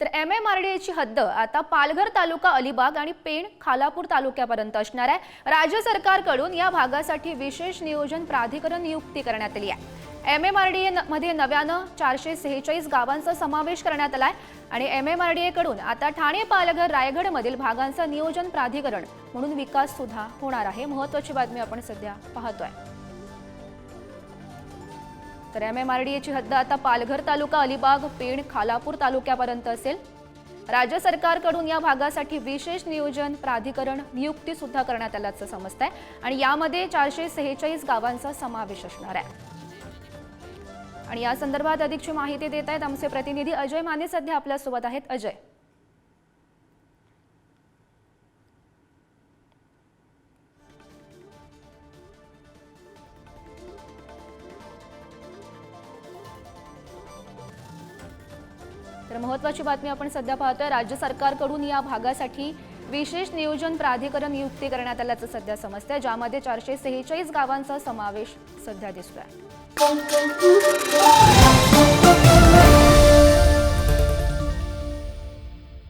तर M M R D एची हद्द आता पालघर तालुका अलिबाग आणि पेण खालापूर तालुक्यापर्यंत असणार आहे. राज्य सरकारकडून या भागासाठी विशेष नियोजन प्राधिकरण नियुक्ती करण्यात आली आहे. एम एम आर डी मध्ये नव्यानं चारशे सेहेचाळीस गावांचा समावेश करण्यात आलाय आणि एम एम आर डी एकडून आता ठाणे पालघर रायगडमधील भागांचा नियोजन प्राधिकरण म्हणून विकास सुद्धा होणार आहे. महत्वाची बातमी आपण सध्या पाहतोय. तर एम एम आर डी एची हद्द आता पालघर तालुका अलिबाग पेण खालापूर तालुक्यापर्यंत असेल. राज्य सरकारकडून या भागासाठी विशेष नियोजन प्राधिकरण नियुक्ती सुद्धा करण्यात आल्याचं समजत आहे आणि यामध्ये चारशे सेहेचाळीस गावांचा समावेश असणार आहे. आणि या संदर्भात अधिकची माहिती देत आहेत आमचे प्रतिनिधी अजय माने सध्या आपल्यासोबत आहेत. अजय. तर महत्वाची बातमी आपण सध्या पाहतोय. राज्य सरकारकडून या भागासाठी विशेष नियोजन प्राधिकरण नियुक्ती करण्यात आल्याचं सध्या समजतंय. ज्यामध्ये चारशे सेहेचाळीस गावांचा समावेश सध्या दिसतोय.